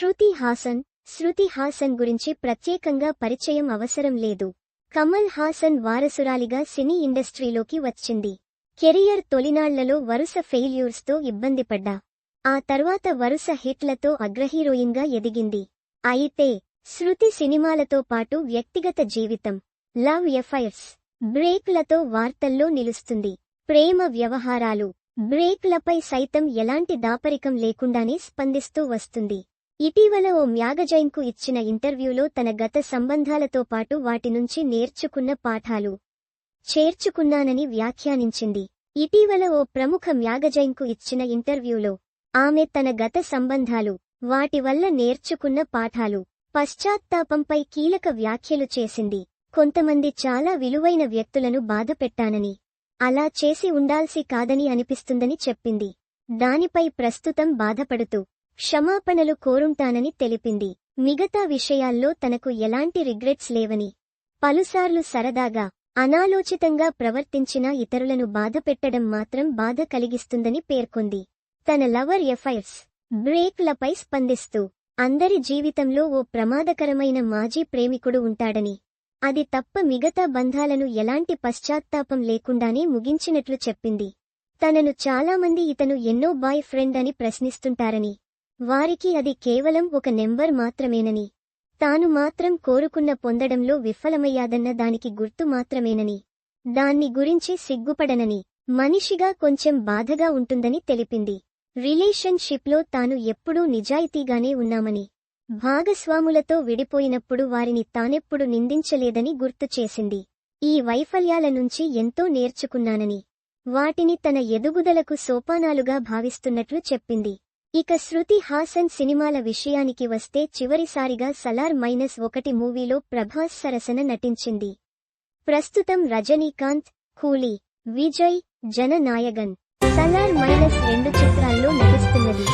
శృతి హాసన్. శృతి హాసన్ గురించి ప్రత్యేకంగా పరిచయం అవసరం లేదు. కమల్ హాసన్ వారసురాలిగా సినీ ఇండస్ట్రీలోకి వచ్చింది. కెరియర్ తొలినాళ్ళలో వరుస ఫెయిల్యూర్స్తో ఇబ్బందిపడ్డా. ఆ తర్వాత వరుస హిట్లతో అగ్రహీరోయిన్గా ఎదిగింది. అయితే శృతి సినిమాలతో పాటు వ్యక్తిగత జీవితం లవ్ ఎఫైర్స్ బ్రేక్లతో వార్తల్లో నిలుస్తుంది. ప్రేమ వ్యవహారాలు బ్రేక్లపై సైతం ఎలాంటి దాపరికం లేకుండానే స్పందిస్తూ వస్తుంది. ఇటీవల ఓ మ్యాగజైన్కు ఇచ్చిన ఇంటర్వ్యూలో తన గత సంబంధాలతో పాటు వాటి నుంచి నేర్చుకున్న పాఠాలు చేర్చుకున్నానని వ్యాఖ్యానించింది. ఇటీవల ఓ ప్రముఖ మ్యాగజైన్కు ఇచ్చిన ఇంటర్వ్యూలో ఆమె తన గత సంబంధాలు వాటి వల్ల నేర్చుకున్న పాఠాలు పశ్చాత్తాపంపై కీలక వ్యాఖ్యలు చేసింది. కొంతమంది చాలా విలువైన వ్యక్తులను బాధపెట్టానని అలా చేసి ఉండాల్సి కాదని అనిపిస్తుందని చెప్పింది. దానిపై ప్రస్తుతం బాధపడుతూ క్షమాపణలు కోరుంటానని తెలిపింది. మిగతా విషయాల్లో తనకు ఎలాంటి రిగ్రెట్స్ లేవని. పలుసార్లు సరదాగా అనాలోచితంగా ప్రవర్తించిన ఇతరులను బాధపెట్టడం మాత్రం బాధ కలిగిస్తుందని పేర్కొంది. తన లవర్ ఎఫైర్స్ బ్రేక్లపై స్పందిస్తూ అందరి జీవితంలో ఓ ప్రమాదకరమైన మాజీ ప్రేమికుడు ఉంటాడని. అది తప్ప మిగతా బంధాలను ఎలాంటి పశ్చాత్తాపం లేకుండానే ముగించినట్లు చెప్పింది. తనను చాలామంది ఇతను ఎన్నో బాయ్ ఫ్రెండ్ అని ప్రశ్నిస్తుంటారని. వారికి అది కేవలం ఒక నెంబర్ మాత్రమేనని. తాను మాత్రం కోరుకున్న పొందడంలో విఫలమయ్యాదన్న దానికి గుర్తు మాత్రమేనని. దాన్ని గురించి సిగ్గుపడనని మనిషిగా కొంచెం బాధగా ఉంటుందని తెలిపింది. రిలేషన్షిప్లో తాను ఎప్పుడూ నిజాయితీగానే ఉన్నామని భాగస్వాములతో విడిపోయినప్పుడు వారిని తానెప్పుడు నిందించలేదని గుర్తు చేసింది. ఈ వైఫల్యాల నుంచి ఎంతో నేర్చుకున్నానని వాటిని తన ఎదుగుదలకు సోపానాలుగా భావిస్తున్నట్లు చెప్పింది. ఇక శృతి హాసన్ సినిమాల విషయానికి వస్తే చివరిసారిగా సలార్ మైనస్ ఒకటి మూవీలో ప్రభాస్ సరసన నటించింది. ప్రస్తుతం రజనీకాంత్ కూలీ విజయ్ జననాయగన్ సలార్ మైనస్ రెండు చిత్రాల్లో నటిస్తున్నది.